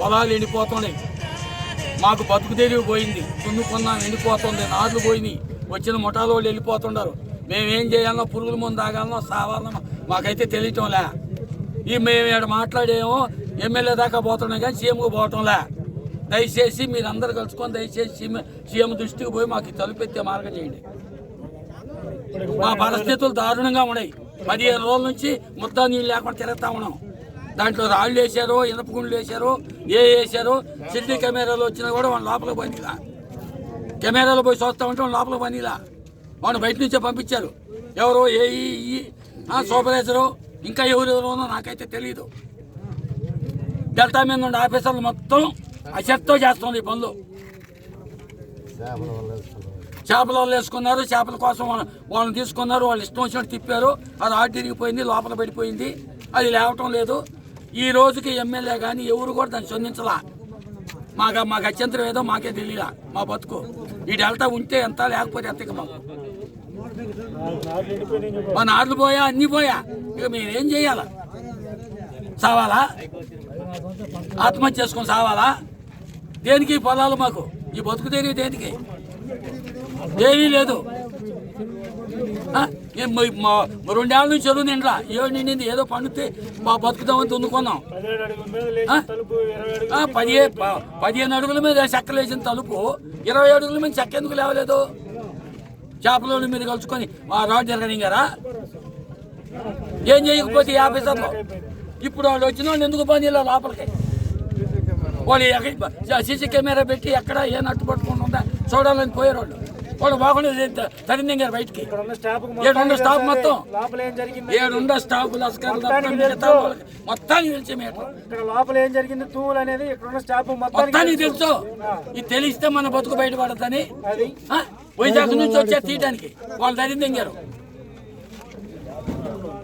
పొలాలు ఎండిపోతున్నాయి. మాకు బతుకు తెరివి పోయింది. కొన్నాం ఎండిపోతుంది. నాట్లు పోయినాయి. వచ్చిన ముఠాలు వాళ్ళు వెళ్ళిపోతుండారు. మేమేం చేయాలనో పురుగుల ముందు తాగాలనో సావాలనో మాకైతే తెలియటంలే. ఈ మేము ఇక్కడ మాట్లాడేమో ఎమ్మెల్యే దాకా పోతున్నాం కానీ సీఎంకు పోవటంలే. దయచేసి మీరందరూ కలుసుకొని దయచేసి సీఎం సీఎం దృష్టికి పోయి మాకు తలుపెత్తే మార్గం చేయండి. మా పరిస్థితులు దారుణంగా ఉన్నాయి. పదిహేను రోజుల నుంచి ముద్దా నీళ్ళు లేకుండా తిరుగుతా ఉన్నాం. దాంట్లో రాళ్ళు వేశారు ఇనప గుండ్లు వేశారు ఏ వేశారు సిటీ కెమెరాలు వచ్చినా కూడా వాళ్ళు లోపల పనిలా. కెమెరాలో పోయి చూస్తా ఉంటే వాళ్ళు లోపల పనిలా. వాళ్ళు బయట నుంచే పంపించారు. ఎవరు ఏ ఈ సూపర్వైజరు ఇంకా ఎవరు ఎవరు నాకైతే తెలియదు డెల్టా మీద ఉన్న ఆఫీసర్లు మొత్తం అశక్తో చేస్తుంది ఈ పనులు. చేపల వాళ్ళు వేసుకున్నారు చేపల కోసం వాళ్ళని తీసుకున్నారు వాళ్ళు ఇష్టం వచ్చినట్టు తిప్పారు. అది ఆడిరిగిపోయింది తిరిగిపోయింది లోపల పడిపోయింది. అది లేవటం లేదు. ఈ రోజుకి ఎమ్మెల్యే కానీ ఎవరు కూడా దాన్ని స్పందించలా. మాకు మాకు అత్యంతరం ఏదో మాకే తెలియలా మా బతుకు. ఈ డెల్టా ఉంటే ఎంత లేకపోతే ఎంత ఇక మాకు. మా నాట్లు పోయా అన్ని పోయా. ఇక మేమేం చేయాలా? సావాలా? ఆత్మహత్య చేసుకొని సావాలా? దేనికి ఈ పొలాలు మాకు? ఈ బతుకు తెలియదు దేనికి? ఏమీ లేదు. ఏం రెండేళ్ళ నుంచి చెరువు నిండా ఏడు నిండింది ఏదో పండుతే మా బతుకుదామని ఆ, పదిహే పదిహేను అడుగుల మీద చెక్కలేసిన తలుపు ఇరవై అడుగుల మీద చెక్క ఎందుకు లేవలేదు? చేపల మీద కలుసుకొని ఆ రాడ్ జరగనింగారా ఏం చేయకపోతే ఈ ఆఫీసర్లో? ఇప్పుడు వాళ్ళు వచ్చిన వాళ్ళు ఎందుకు పని లోపలికి? వాళ్ళు సీసీ కెమెరా పెట్టి ఎక్కడ ఏ నట్టు పట్టుకుని ఉందా చూడాలని పోయారు వాళ్ళు వాళ్ళు బాగుండేది తరిందింగారు బయటికి. ఇక్కడ ఉన్న స్టాఫ్ మొత్తం. లోపల ఏం జరిగింది? ఏడుండ స్టాఫ్ మొత్తానికి తెలుసు. లోపల ఏం జరిగింది? తూములు అనేది ఇక్కడ ఉన్న స్టాఫ్ మొత్తానికి తెలుసు. ఇది తెలిస్తే మన బతుకు ఆ? వైజాగ్ నుంచి వచ్చారు తీయడానికి వాళ్ళు దరిందెంగారు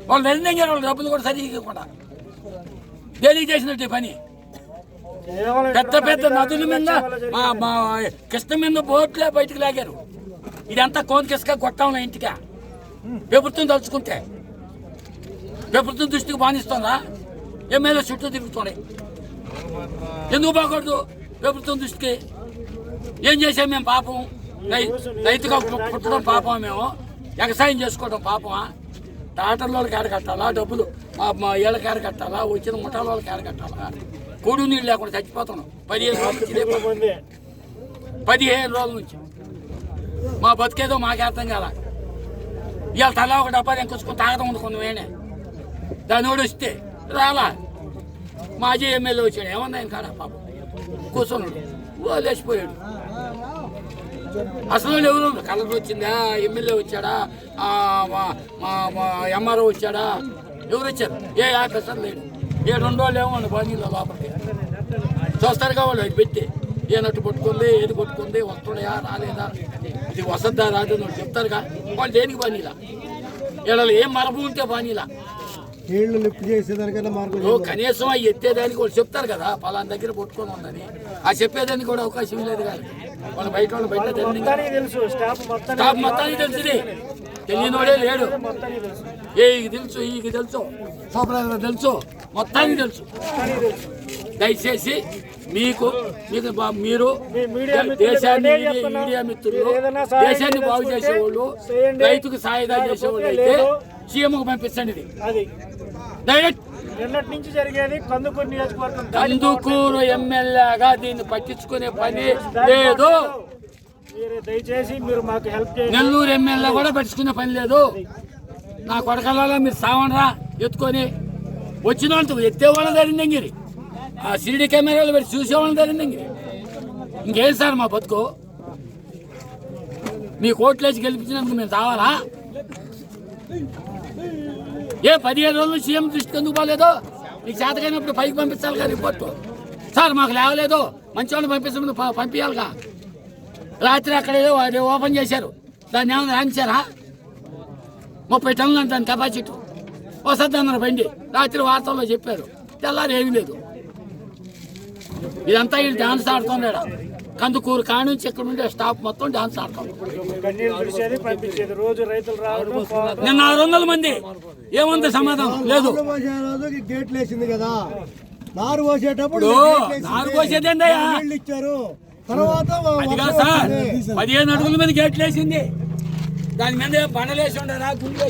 వాళ్ళు దరిందెంగారు వాళ్ళు డబ్బులు కూడా సరిగ్గా ఇవ్వకుండా. దేనికి చేసినట్టు పని. పెద్ద పెద్ద నదుల మీద కృష్ణ మీద బోట్లే బయటకు లాగారు. ఇదంతా కోనకిసుక కొట్టాం ఇంటికా. ప్రభుత్వం తలుచుకుంటే. ప్రభుత్వం దృష్టికి బానిస్తుందా? ఎమ్మెల్యే చుట్టూ తిరుగుతున్నాయి ఎందుకు బాగూడదు ప్రభుత్వం దృష్టికి? ఏం చేసాం మేము పాపం? రైతుగా పుట్టడం పాపం మేము? వ్యవసాయం చేసుకోవడం పాపమా? డాక్టర్ల వాళ్ళకి కట్టాలా? డబ్బులు మా మా ఏళ్ళకి కట్టాలా? వచ్చిన ముఠాల వాళ్ళకి కట్టాలా? కూడు నీళ్ళు లేకుండా చచ్చిపోతున్నాం. పదిహేను రోజుల నుంచి పదిహేను రోజుల నుంచి. మా బతికేదో మాకే అర్థం కాల. ఇవాళ తలా ఒక డబ్బా ఎంకొచ్చుకొని తాగడం అనుకున్నాం వేనే దాని కూడా వస్తే రాలా. మాజీ ఎమ్మెల్యే వచ్చాడు. ఏమన్నా ఆయన కాడ పాపం? కూర్చున్నాడు. ఓ లేచిపోయాడు. అసలు ఎవరు కలర్ వచ్చిందా? ఎమ్మెల్యే వచ్చాడా? ఎంఆర్ఓ వచ్చాడా? ఎవరు వచ్చారు? ఏ ఆఫీసర్ లేడు. ఏ రెండు వాళ్ళు ఏమో బాగా లోపలికి. చూస్తారు కావాలి పెట్టి. ఏ నట్టు పట్టుకుంది ఏది పట్టుకుంది వస్తున్నాయా రాలేదా? ఇది వసద్దా రాదు అని చెప్తారుగా. వాళ్ళు దేనికి పనిలా వీళ్ళు ఏం మరపు ఉంటే పనిలా నీళ్ళు లిఫ్ట్ చేసేదానికన్నా మార్గం ఓ కనీసం ఆ ఎత్తేదానికి వాళ్ళు చెప్తారు కదా పలానా దగ్గర పట్టుకొని ఉందని. ఆ చెప్పేదానికి కూడా అవకాశం లేదు కానీ వాళ్ళు బయట వాళ్ళు బయట మొత్తానికి స్టాఫ్ తెలిసింది. తెలియనివాడే లేడు. ఏ ఈకి తెలుసు. ఈకి తెలుసు తెలుసు. మొత్తానికి తెలుసు. దయచేసి మీకు మీకు మీరు దేశాన్ని మీడియా- మిత్రులు దేశాన్ని బాగు చేసేవాళ్ళు. రైతుకు సాయుధా చేసేవాళ్ళు అయితే. సీఎంకు పంపించండి ఇది. అది. డైరెక్ట్ నిన్నటి నుంచి జరిగేది కందుకూరు నియోజకవర్గం దాటి కందుకూరు ఎమ్మెల్యేగా దీన్ని పట్టించుకునే పని లేదు. దయచేసి మీరు మాకు హెల్ప్ చేయండి. నెల్లూరు ఎమ్మెల్యే కూడా పట్టించుకునే పని లేదు. నా కొడకల్లాలో మీరు సావనరా ఎత్తుకొని వచ్చిన వాళ్ళతో ఎత్తేవాళ్ళ ధరిందంగిరి ఆ సిడి కెమెరాలు పెట్టి చూసేవాళ్ళని ధరిందంగిరి ఇంకేం. సార్ మా బతుకు? మీ కోట్లేసి గెలిపించినందుకు మేము తావాలా? ఏ పదిహేను రోజులు సీఎం దృష్టికి ఎందుకు పోలేదు? మీకు చేతకైనప్పుడు పైకి పంపించాలి కదా రిపోర్టు. సార్ మాకు లేవలేదు. మంచి వాళ్ళు పంపించమని పంపించాలిగా రాత్రి అక్కడ ఏదో అది ఓపెన్ చేశారు. దాన్ని ఏమైనా రాయించారా? ముప్పై టన్నులు అంటాను దాని కెపాసిటీ. వసతి అన్నారు బండి రాత్రి వార్తల్లో చెప్పారు. తెల్లారి ఏమీ లేదు. ఇదంతా వీళ్ళు డాన్స్ ఆడుతున్నాడు కందుకూరు కానుంచి ఇక్కడ ఉండే స్టాఫ్ మొత్తం డాన్స్ ఆడుతుంది కన్నీళ్ళు పిలిచేది పంపించేది. రోజు రైతులు రావడం పోవడం. నిన్న ఆరు వందల మంది. ఏముంది సమాధానం? లేదు. రోజు గేట్లు వేసింది కదా. నారు పోసేటప్పుడు. నారు పోసేది ఏందయ్యా? నీళ్ళు ఇచ్చారు. తర్వాత సార్. పదిహేను అడుగుల మీద గేట్లు వేసింది. దాని మీద బండలేసి ఉండరా గుండె